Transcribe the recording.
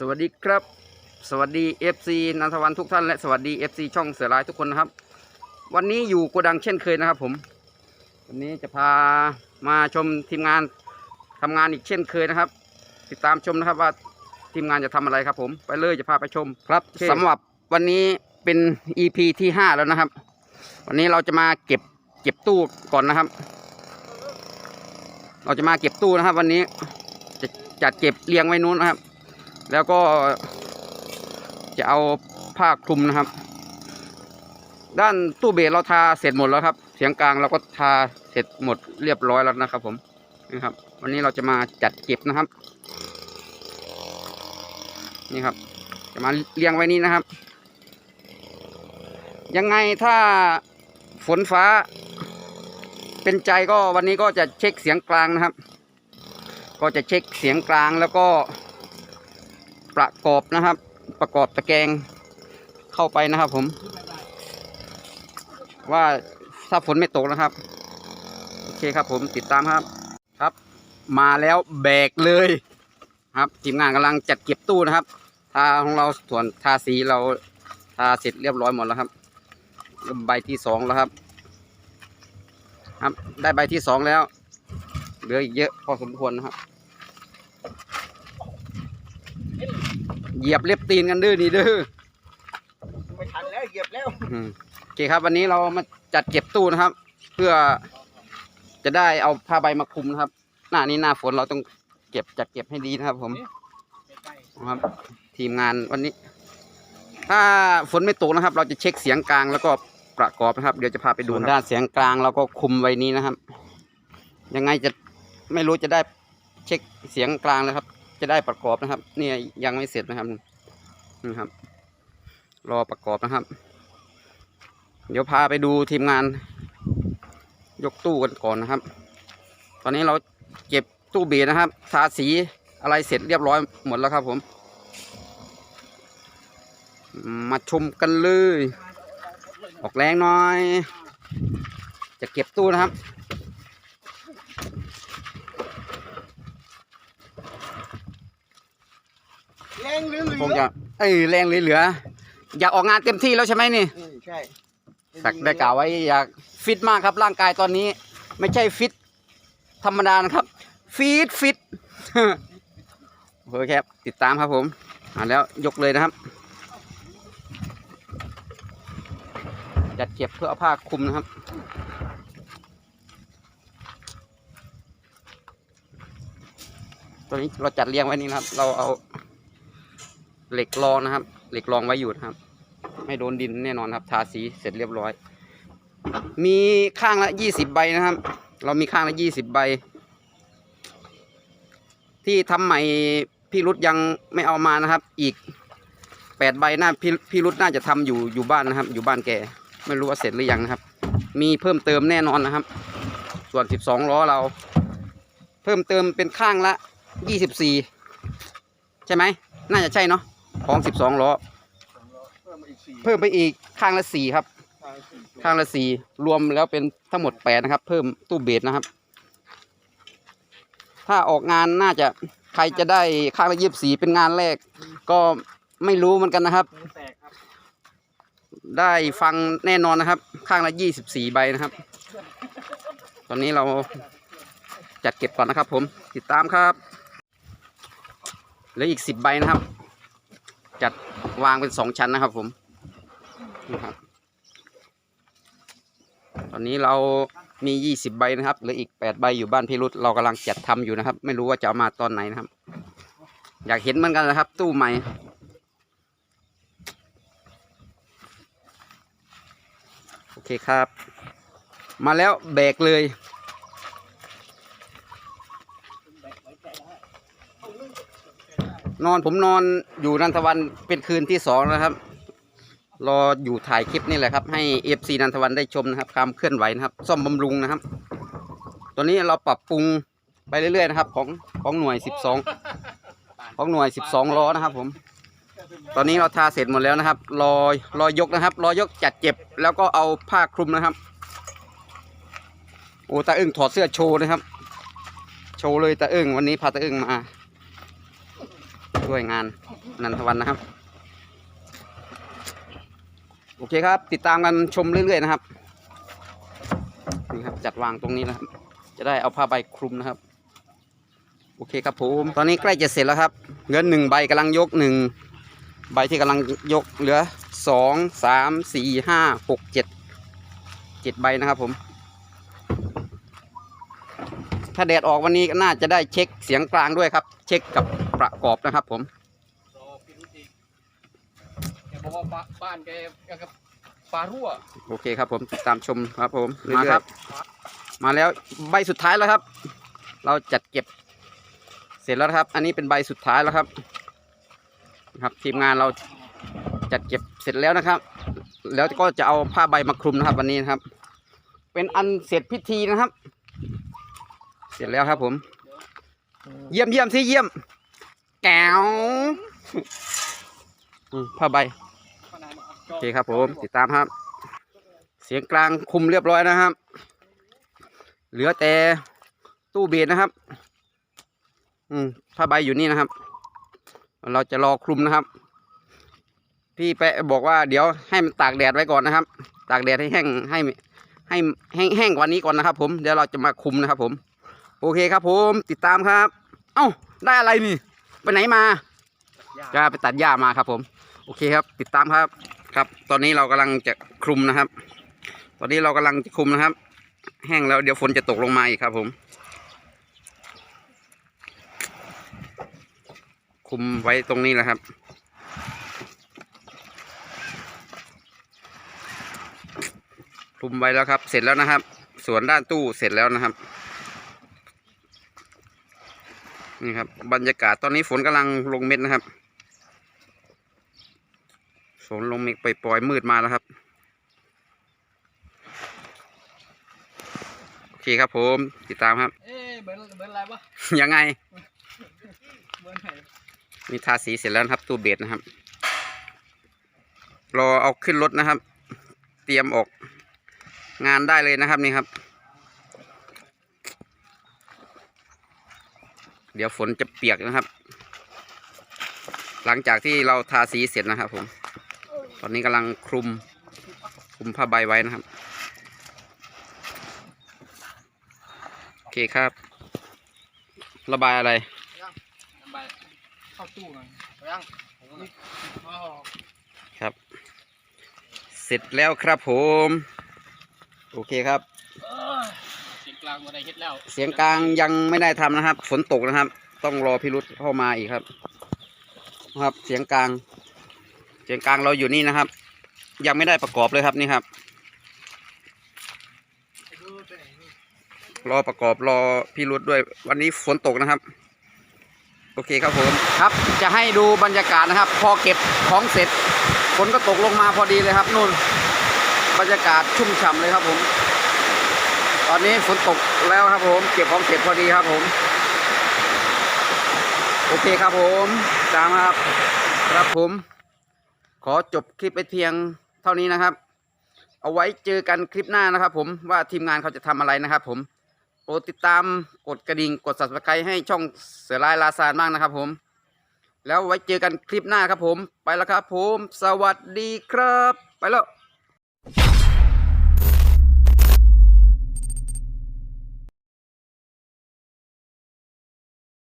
สวัสดีครับ สวัสดี FC นันทวันทุกท่านและสวัสดี FC ช่องเสือลายทุกคนนะครับ วันนี้อยู่โกดังเช่นเคยนะครับผมวันนี้จะพามาชมทีมงานทำงานอีกเช่นเคยนะครับ ติดตามชมนะครับว่าทีมงานจะทำอะไรครับ ผมไปเลยจะพาไปชมครับสำหรับวันนี้เป็น EP ที่ห้าแล้วนะครับ วันนี้เราจะมาเก็บเก็บตู้ก่อนนะครับ เราจะมาเก็บตู้นะครับ วันนี้จะจัดเก็บเรียงไว้นู้นนะครับ แล้วก็จะเอาผ้าคลุมนะครับ ด้านตู้เบสเราทาเสร็จหมดแล้วครับ เสียงกลางเราก็ทาเสร็จหมดเรียบร้อยแล้วนะครับ ผมนี่ครับ วันนี้เราจะมาจัดเก็บนะครับ นี่ครับ จะมาเรียงไว้นี้นะครับ ยังไงถ้าฝนฟ้า เป็นใจก็วันนี้ก็จะเช็คเสียงกลางนะครับ ก็จะเช็คเสียงกลางแล้วก็ ประกอบนะครับ ประกอบตะแกรงเข้าไปนะครับ ผม ว่าถ้าฝนไม่ตกนะครับ โอเคครับ ผมติดตามครับ ครับ มาแล้วแบกเลยครับทีมงานกำลังจัดเก็บตู้นะครับทาของเราส่วนทาสีเราทาเสร็จเรียบร้อยหมดแล้วครับใบที่สองแล้วครับ ครับ ได้ใบที่สองแล้ว เหลืออีกเยอะพอสมควรนะครับ เหยียบเล็บตีนกันดื้อนี่ดื้อไม่ทันแล้วเหยียบแล้วอืมโอเคครับ วันนี้เรามาจัดเก็บตู้นะครับ เพื่อจะได้เอาผ้าใบมาคลุมนะครับ หน้านี้หน้าฝนเราต้องเก็บจัดเก็บให้ดีนะครับผมนะครับ ทีมงานวันนี้ ถ้าฝนไม่ตกนะครับ เราจะเช็คเสียงกลางแล้วก็ประกอบนะครับ เดี๋ยวจะพาไปดูด้านเสียงกลางเราก็คุมไว้นี้นะครับ ยังไงจะไม่รู้จะได้เช็คเสียงกลางนะครับ จะได้ประกอบนะครับ เนี่ยยังไม่เสร็จนะครับนี่ครับ รอประกอบนะครับ เดี๋ยวพาไปดูทีมงาน ยกตู้กันก่อนนะครับ ตอนนี้เราเก็บตู้เบสนะครับ ทาสีอะไรเสร็จเรียบร้อยหมดแล้วครับผม มาชมกันเลย ออกแรงหน่อย จะเก็บตู้นะครับ แรงหรือเหลืคงจะเอ้ยแรงเหลือๆอยากออกงานเต็มที่แล้วใช่ไหมนี่ อืมใช่สักได้กล่าวไว้อยากฟิตมากครับร่างกายตอนนี้ ไม่ใช่ฟิตธรรมดานะครับฟีดฟิต โอเคครับติดตามครับผมอ่าแล้วยกเลยนะครับจัดเก็บเพื่อเอาผ้าคลุมนะครับ ตอนนี้เราจัดเรียงไว้นี่นะครับ เราเอา เหล็กรองนะครับ เหล็กรองไว้อยู่นะครับ ไม่โดนดินแน่นอนครับ ทาสีเสร็จเรียบร้อย มีข้างละยี่สิบใบนะครับ เรามีข้างละยี่สิบใบ ที่ทำใหม่พี่รุดยังไม่เอามานะครับ อีกแปดใบน่าพี่พี่รุดน่าจะทำอยู่อยู่บ้านนะครับ อยู่บ้านแกไม่รู้ว่าเสร็จหรือยังนะครับ มีเพิ่มเติมแน่นอนนะครับ ส่วนสิบสองล้อเรา เพิ่มเติมเป็นข้างละยี่สิบสี่ใช่ไหม น่าจะใช่เนาะ ของสิบสองล้อ เพิ่มมาอีกสี่เพิ่มไปอีกข้างละสี่ครับ ทางสี่ข้างละสี่รวมแล้วเป็นทั้งหมดแปดนะครับ เพิ่มตู้เบสนะครับ ถ้าออกงานน่าจะใครจะได้ข้างละยี่สิบสี่เป็นงานแรก ก็ไม่รู้เหมือนกันนะครับ มือแตกครับได้ฟังแน่นอนนะครับ ข้างละยี่สิบสี่ใบนะครับ ตอนนี้เราจัดเก็บก่อนนะครับผมติดตามครับเหลืออีกสิบใบนะครับ จัดวางเป็นสองชั้นนะครับผมนะครับตอนนี้เรามียี่สิบใบนะครับเหลืออีกแปดใบอยู่บ้านพี่รุธเรากำลังจัดทำอยู่นะครับ ไม่รู้ว่าจะเอามาตอนไหนนะครับ อยากเห็นเหมือนกันนะครับ ตู้ใหม่โอเคครับ มาแล้วแบกเลย นอนผมนอนอยู่นันทวันเป็นคืนที่สองนะครับ รออยู่ถ่ายคลิปนี่แหละครับ ให้เอฟซีนันทวันได้ชมนะครับความเคลื่อนไหวนะครับ ซ่อมบำรุงนะครับตัวนี้เราปรับปรุงไปเรื่อยๆนะครับ ของของหน่วยสิบสองของหน่วยสิบสองล้อนะครับ ผม ตอนนี้เราทาเสร็จหมดแล้วนะครับ รอรอยกนะครับ รอยกจัดเจ็บแล้วก็เอาผ้าคลุมนะครับโอ้ตาอึ้งถอดเสื้อโชว์นะครับ โชว์เลยตาอึ้งวันนี้พาตาอึ้งมา ช่วยงานนันทวันนะครับ โอเคครับ ติดตามกันชมเรื่อยๆนะครับนี่ครับจัดวางตรงนี้นะครับ จะได้เอาผ้าใบคลุมนะครับ โอเคครับผมตอนนี้ใกล้จะเสร็จแล้วครับเหลือหนึ่งใบกำลังยกหนึ่งใบที่กำลังยกเหลือสองสามสี่ห้าหกเจ็ดเจ็ดใบนะครับผมถ้าแดดออกวันนี้ก็น่าจะได้เช็คเสียงกลางด้วยครับ เช็คกับ ประกอบนะครับ ผมรอพี่รู้จริงแกบอกว่าบ้าบ้านแกแกกับปลารั่วโอเคครับ ผมติดตามชมครับ ผมมาครับ มาแล้วใบสุดท้ายแล้วครับ เราจัดเก็บ เสร็จแล้วนะครับ อันนี้เป็นใบสุดท้ายแล้วครับนะครับทีมงานเราจัดเก็บเสร็จแล้วนะครับ แล้วก็จะเอาผ้าใบมาคลุมนะครับ วันนี้นะครับ เป็นอันเสร็จพิธีนะครับ เสร็จแล้วครับผม เยี่ยมเยี่ยมสิเยี่ยม แก้วผ้าใบโอเคครับผมติดตามครับ เสียงกลางคุมเรียบร้อยนะครับ เหลือแต่ตู้เบสนะครับ อืมผ้าใบอยู่นี่นะครับ เราจะรอคลุมนะครับ พี่แปะบอกว่าเดี๋ยวให้มันตากแดดไว้ก่อนนะครับ ตากแดดให้แห้งให้ให้แห้งแห้งกว่านี้ก่อนนะครับ ผมเดี๋ยวเราจะมาคุมนะครับ ผม โอเคครับ ผมติดตามครับ เอ้าได้อะไรนี่ ไปไหนมาจะไปตัดหญ้ามาครับผม โอเคครับ ติดตามครับ ครับ ตอนนี้เรากำลังจะคลุมนะครับ ตอนนี้เรากำลังจะคลุมนะครับ แห้งแล้วเดี๋ยวฝนจะตกลงมาอีกครับ ผม คลุมไว้ตรงนี้แหละครับคลุมไว้แล้วครับ เสร็จแล้วนะครับ ส่วนด้านตู้เสร็จแล้วนะครับ นี่ครับ บรรยากาศตอนนี้ฝนกำลังลงเม็ดนะครับ ฝนลงเมฆปล่อยๆมืดมาแล้วครับ โอเคครับผมติดตามครับ เอ๊ะเหมือนเหมือนอะไรวะยังไงเหมือนไหนมีทาสีเสร็จแล้วนะครับตู้เบสนะครับ รอเอาขึ้นรถนะครับ เตรียมออกงานได้เลยนะครับนี่ครับ เดี๋ยวฝนจะเปียกนะครับ หลังจากที่เราทาสีเสร็จนะครับผม ตอนนี้กำลังคลุมคลุมผ้าใบไว้นะครับ โอเคครับ ระบายอะไรใบเข้าตู้หน่อยยังนี่อ๋อครับ เสร็จแล้วครับผม โอเคครับเอ้ยเสียงก ลางได้เฮ็ดแล้วเสียงกลางยังไม่ได้ทำนะครับ ฝนตกนะครับ ต้องรอพิรุษเข้ามาอีกครับ ครับเสียงกลาง เสียงกลางเราอยู่นี่นะครับ ยังไม่ได้ประกอบเลยครับนี่ครับ รอประกอบรอพิรุษด้วยวันนี้ฝนตกนะครับ โอเคครับผมครับ จะให้ดูบรรยากาศนะครับ พอเก็บของเสร็จฝนก็ตกลงมาพอดีเลยครับนู่นบรรยากาศชุ่มฉ่ำเลยครับผม ตอนนี้ฝนตกแล้วครับผม เก็บของเสร็จพอดีครับผม โอเคครับผมตามครับ ครับผม ขอจบคลิปไปเพียงเท่านี้นะครับ เอาไว้เจอกันคลิปหน้านะครับ ผมว่าทีมงานเขาจะทำอะไรนะครับ ผมโปรดติดตามกดกระดิ่งกด subscribe ให้ช่องเสือลายลาซานมากนะครับ ผม แล้วไว้เจอกันคลิปหน้าครับผม ไปแล้วครับผม สวัสดีครับ ไปแล้ว